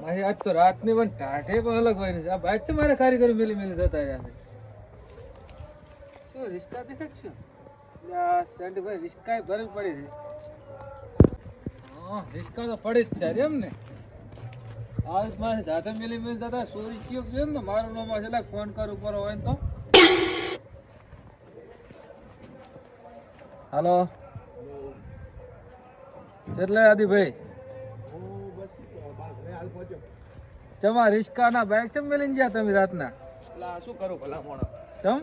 મારી આજ તો રાતની પણ ટાઢે પણ અલગ હોય છે. આ બાઇક છે મારે કારીગર મિલી મિલી જતા રહ્યા છે. શું રિસ્કા દેખાક છે? આ સેન્ટીભાઈ રિસ્કા ભરેલ પડી છે. હા રિસ્કા તો પડી જ છે એમ ને. આ મારે સાથે મિલી મિલી જતા સોરી કયો છે ને મારું નામ છે એટલે ફોન કરું ઉપર હોય ને તો. હાલો એટલે આદિભાઈ તમારા રિસ્કાના બાઇક ચમ મેલીને ગયા તમે રાતના? એટલે શું કરું ભલા મોણ? ચમ?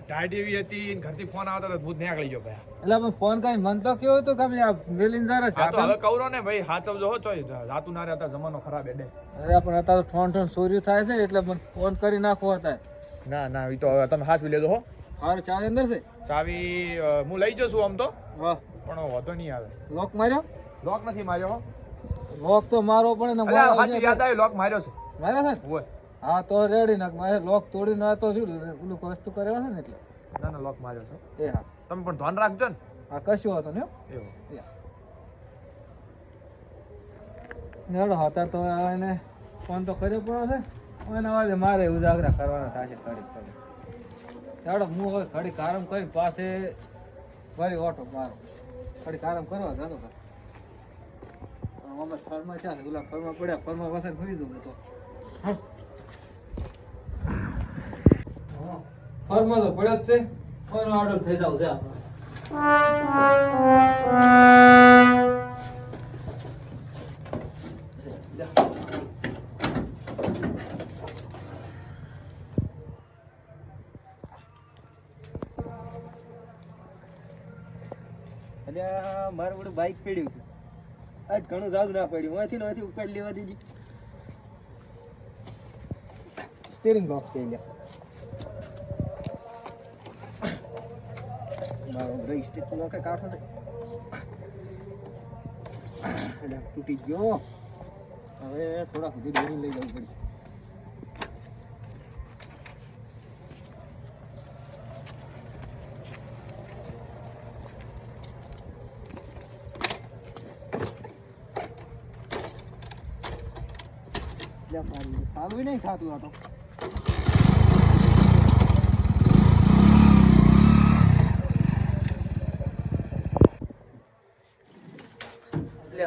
ટાઈટ એવી હતી ઘરથી ફોન આવતો તો ભૂત નીકળી ગયો ભાઈ. એટલે પણ ફોન કઈ મન તો કેવો તો કે આ મેલીન જરા તો હવે કવરો ને ભાઈ હાચવજો હો ચોય રાતું ના રહેતા જમાનો ખરાબ એટલે અરે પણ અત્યારે ફોન ફોન ચોર્યું થાય છે એટલે મને ફોન કરી નાખો હતા ના ના એ તો હવે તમે હાચવી લેજો હો. હાર ચાવી અંદર છે? ચાવી હું લઈ જશું આમ તો. વાહ. પણ વધો નહીં આવે. લોક માર્યો? લોક નથી માર્યો હો. લોક તો મારો પણ ને મારો યાદ આવી લોક માર્યો છે. માર્યો છે ઓય હા તો રેડી નાખ મારે લોક તોડીને ના તો શું પેલું વસ્તુ કર્યો છે ને એટલે? ના ના લોક માર્યો છે. એ હા. તમે પણ ધ્યાન રાખજો ને. હા કશું હતો ને. એવું. નેડો હતા તો એને ફોન તો કર્યો પડ્યો છે. એના વાદે મારે ઉજાગરા કરવાના થશે ખડી ખડી ચાલો હું હવે ખડી કારમ કરી પાસે ફરી ઓટો મારો. ખડી કારમ કરવા ચાલો અમે ફરમાં ચાલે ગુલાબ ફરમાં પડ્યા ફરમાં વસન ફરી જવું તો. ફરમાં તો પડ્યો જ છે. ફરનો ઓર્ડર થઈ જાવ છે આપણે મારું બધું બાઇક પડ્યું છે. આજ ઘણું જાગ ના પડ્યું. અહીંથી અહીંથી ઉપાડી લેવા દીધી સ્ટીરિંગ બોક્સ લઈ ગયા મારો ભાઈ સ્ટીક નો કે કાઠો છે. તૂટી ગયો. હવે થોડા સુધી દોરી લઈ જવું પડી સારું નહીં થતું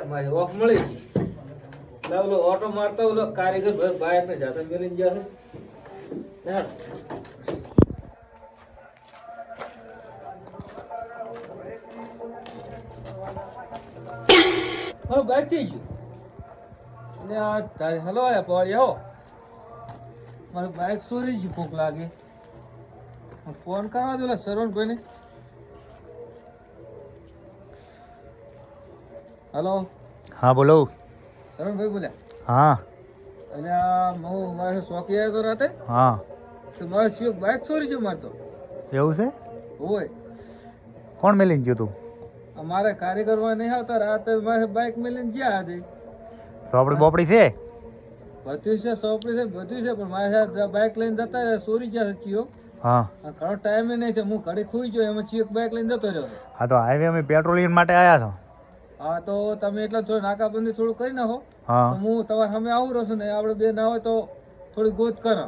મારે ઓફ મળી ગઈ ઓલો ઓટો મારતો ઓલો કારીગર ભાઈ બાઈક ને જાતે મેલીને જશે. મારું બાઈક થઈ ગયું. એટલે આ તારે હલો પવાડી આવો મારું બાઈક ચોરી જ ભૂખ લાગે. ફોન કરવા દો શરવણભાઈને. હલો. હા બોલો. શરવણભાઈ બોલ્યા? હા. અને આ હું મારે શોખી આવ્યો તો રાતે. હા. તો મારે ચિયોક બાઇક ચોરી છે મારતો એવું છે? હોય. કોણ મેલીને ગયું તું? અમારે કરવા નહીં આવતા રાતે મારે બાઇક મેલીને જ્યાં હતી ચોપડી બોપડી છે? બધું છે સોપડી છે બધું છે પણ મારે સાથે બાઇક લઈને જતા રહ્યા ચોરી ગયા છે ચિયો હા. ઘણો ટાઈમે નહીં છે હું ઘડી ખુઈ ગયો એમાં ચિયો બાઇક લઈને જતો રહ્યો. હા તો હાઈવે અમે પેટ્રોલિંગ માટે આવ્યા છો? હા તો તમે એટલે થોડું નાકાબંધી થોડું કરી નાખો. હા. હું તમારા સામે આવું રહેશું ને આપણે બે ના હોય તો થોડી ગોત કરો.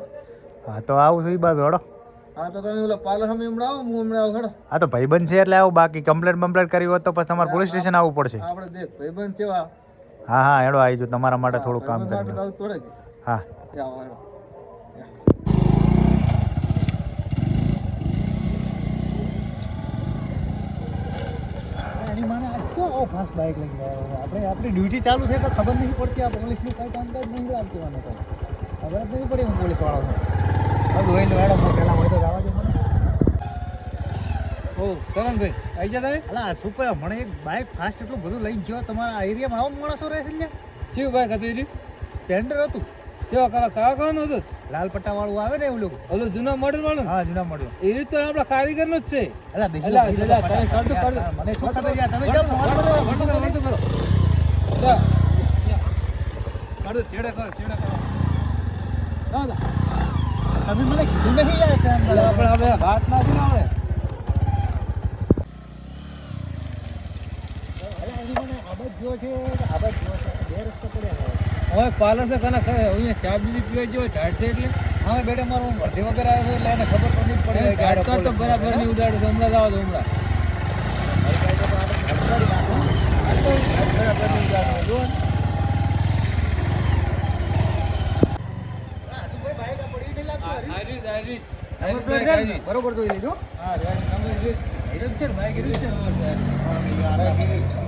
હા તો આવું છું એ બાજુ હડો. હા તો તમે ઓલા પાર્લર સામે હમણાં આવો હું હમણાં આવું હડો. હા તો ભાઈબંધ છે એટલે આવું બાકી કમ્પ્લેટ બમ્પ્લેટ કરી હોત તો પછી તમારે પોલીસ સ્ટેશન આવવું પડશે. આપણે બે ભાઈબંધ કેવા હા હા હેડો આવી જો તમારા માટે થોડું કામ કરી હા. આપણે આપણી ડ્યુટી ચાલુ છે તો ખબર નહીં પડતી આ પોલીસનું કામ કામકાજ નહીં આવતી મને ખબર જ નહીં પડી હું પોલીસ વાળો છું હજુ હોય પહેલાં હોય તો જવા દે મને. ઓ કરણભાઈ આવી જા તમે? અલા શું કહે મને એક બાઇક ફાસ્ટ એટલું બધું લઈને ગયો. તમારા એરિયામાં આવો માણસો રહે છે ચેવું બાઈક હતું એર્યું ટેન્ડર હતું. કેવા કલા કયા કવાનું હતું? લાલ પટ્ટા વાળું આવે ને એવું લોકો. ઓલું જૂના મોડેલ વાળું હા જૂના મોડલ એ રીત તો આપણા કારીગરનું જ છે. અલા બીજું અલા, તમે કરતો કરતો મને શું ખબર યાર તમે વળતો મારો કરો, વળતો કરો. જા. કાઢો, છેડે કરો, છેડે કરો. દાદા. તમે મને કીધું નહીં યાર આપણે હવે વાત ના છે ને જો છે કે આ છે. બે રસ્તો પડ્યા હવે છે કના ખરે અહીંયા ચા બીજી પીવા જેવો છે એટલે. હવે બેટા મારો હું વગર આવ્યો છું એટલે એને ખબર તો નહીં પડી ઢાળ તો બરાબર નહીં ઉડાડે તો હમણાં આવો તો હમણાં. બરાબર. હા, ભાઈ, છે જોઈ લેજો. હા, નંબર જ છે છે? હા,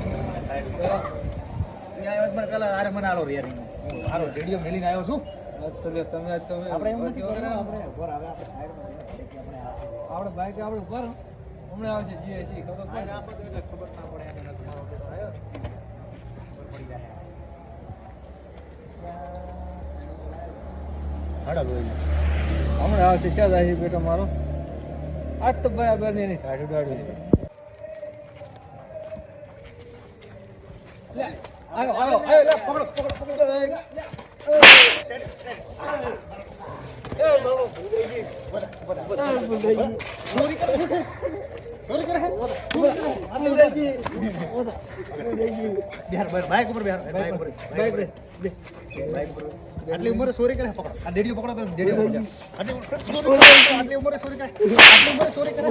આવ્યો પણ પેલા આરે મને આલો રિયરિંગ હારો રેડિયો મેલીને આવ્યો છું આ તમે તમે આપણે આવો. આવે, આ- બાઈક આપણે ઉપર હમણાં જીએ છીએ ખબર પડે લોહી. હમણાં આવશે જાય છે બેટો મારો આજ તો બરાબર નહીં ઢાઢું ઢાઢું છે આવ્યો આવ્યો આવ્યો લે, પકડો પકડો પકડો. આટલી ઉંમરે ચોરી કરે પકડો આ ડેડીઓ પકડો ડેડીઓ આટલી ઉંમરે ચોરી કરે, આટલી ઉંમરે ચોરી કરે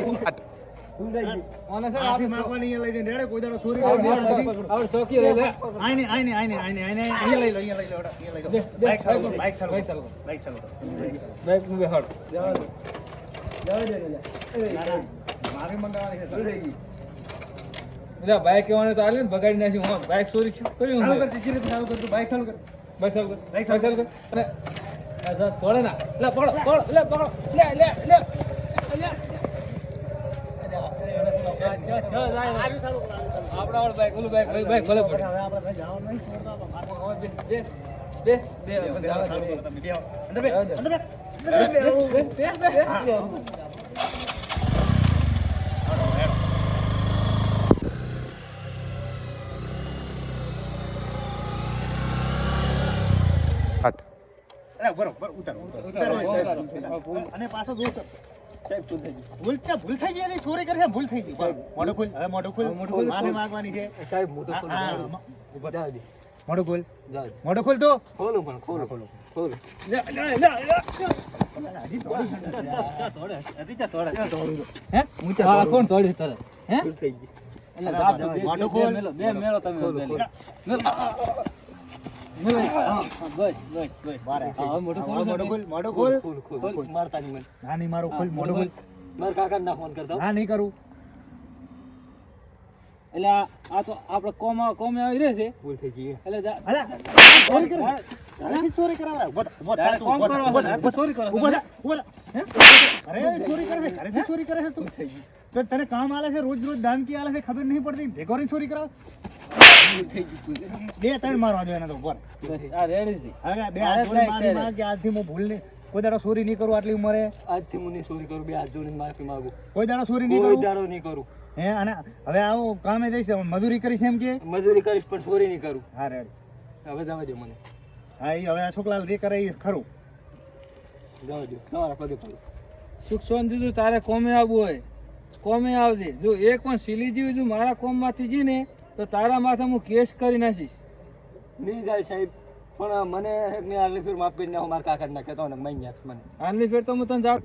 આટલી ઉંમરે ચોરી કરે આને છે ને આથી આપણે માંગવાની અહીંયા લઈ દે રેડે કોઈ દાડો ચોરી આપણે- કરે બધી આપણે આપણે ચોકી રહી લે આઈને આઈને આઈને આઈને આઈને અહીંયા લઈ લો અહીંયા લઈ લો હેડો, અહીંયા લઈ બે, લો બે, બાઈક ચાલુ કરો, બાઈક બાઈક ચાલુ બાઈક કરો, બાઈક ચાલુ કરો. બાઈકનું બેહાડ ના, ના, મારે મંગાવવાની છે ચાલુ એટલે બાઈક કહેવાનું તો આલે ને બગાડી નાખી હું બાઈક ચોરી શું કર્યું કર મેં? ધીરે ધીરે ચાલુ કર તું બાઈક ચાલુ કર બાઈક ચાલુ કર બાઈક બાઈક ચાલુ ચાલુ કર અને આ જા, તોડે ના લે પકડો પકડો લે પકડો લે લે લે લે આપણા બાઈક ઓલું બાઈક બાઈક ભલે પડે આપણે ભાઈ જવાનું નહીં છોડતા આપણે બે બે બે બે બે, બે બે, ચાલુ કરો તમે, બે. અંદર બે, અંદર બે. બે બે હટ અરે, બરો, બરો, ઉતારો, ઉતારો. ઉતારો, ઉતારો, ઉતારો. દોસ્ત ભૂલ છે ભૂલ થઈ ગઈ ચોરી કરી ભૂલ થઈ ગઈ. મોઢું ખોલ હવે મોઢું ખોલ. મોઢું ખોલ. માફી માંગવાની છે. સાહેબ હા, હા, ઊભા. જાવ દે મોઢું ખોલ. જાવ ખોલ તો. ખોલું પણ ખોલું. ખોલું. ખોલું. લે લે લે કોણ તોડ્યું તરત? હે? મોઢું ખોલ. બે મેલો તમે એટલે આ તો આપડે કોમ કોમે આવી રહે છે એટલે જા- ચોરી કરે તારાથી ચોરી કરાવડાવે. ઊભો ઊભો થા તું, ઊભો ઊભો છે, થા, આપણે ચોરી કરવા ઊભો થા, ઊભો અરે અરે, ચોરી કરે છે ઘરેથી ચોરી કરે છે તું. તો તને કામ આલે છે? રોજ રોજ દાન કી આલે છે? ખબર નહીં પડતી? ભેગો રહીને ચોરી કરાવ? બે ત્રણ મારવા દો એને તો ઉપર આ રેડી છે. હવે બે હાથ કે આજથી હું ભૂલ નહીં. કોઈ દાડો ચોરી નહીં કરું આટલી ઉંમરે. આજથી હું નહીં ચોરી કરું બે હાથ જોડીને માફી માંગુ. કોઈ દાડો ચોરી નહીં કરું? દાડો નહીં કરું. હે અને હવે આવું કામે જઈશ મજૂરી કરીશ એમ કે? મજૂરી કરીશ પણ ચોરી નહીં કરું. હા રેડ હવે જવા દે મને. હા એ હવે આ છોકલા જે કરે એ ખરું. જવા દો તમારા પગે પડું સુખ શાંતિ જો તારે કોમે આવવું હોય. કોમે આવજે. જો એક પણ સિલી જેવી જો મારા કોમમાંથી જી ને તો તારા માથે હું કેસ કરી નાખીશ. નહીં જાય સાહેબ પણ મને ને આટલી ફેર માફ કરી નાખો મારા કાકા ના કહેતો ને મઈ ગયા મને. હાલની ફેર તો હું તને જા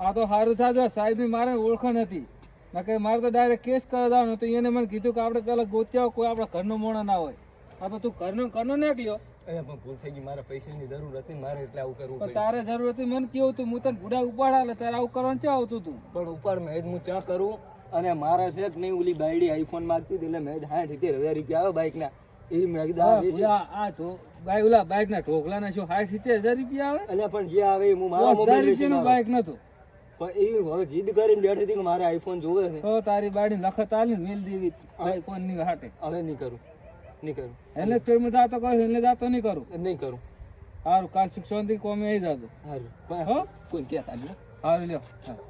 આ તો સારું થાજો સાહેબની મારે ઓળખાણ હતી. નકે મારે તો ડાયરેક્ટ કેસ કરાવવાનો તો એને મને કીધું કે આપણે પેલા ગોત્યા હોય, કોઈ આપણા ઘરનો મોણો ના હોય. આ તો તું ઘરનો ઘરનો નીકળ્યો અહીંયા પણ ભૂલ થઈ ગઈ મારા પૈસાની જરૂર હતી મારે એટલે આવું કરવું પણ તારે જરૂર હતી મને કેવું તું હું તને ભૂડા ઉપાડા તારે આવું કરવાનું ચા આવતું તું પણ ઉપર મેં હું ચા કરું અને મારા છે કે નહીં ઓલી બાયડી આઈફોન માંગતી હતી એટલે મેં સાઠ સિત્તેર હજાર રૂપિયા આવે બાઇકના એ મેં આ વેચી. આ આ તો બાઈક ઓલા બાઈક ના ઢોકલા ના શું સાઠ સિત્તેર હજાર રૂપિયા આવે? અલ્યા પણ જે આવે એ હું મારા મોબાઈલ રૂપિયાનું મારું. નતું. પણ એ હવે જીદ કરીને બેઠી હતી કે મારે આઈફોન જોવે છે. તો તારી બાડી લખત આલી ને મિલ દેવી આઈફોનની હાટે. હવે નહીં કરું. નહીં કરું. એટલે જ હું જાતો કરું એટલે જાતો નહીં કરું. નહીં કરું. સારું કાલ સુખ શાંતિ કોમે આવી જાજો. સારું હો? કોઈ કહેતા સારું સારું લ્યો. હા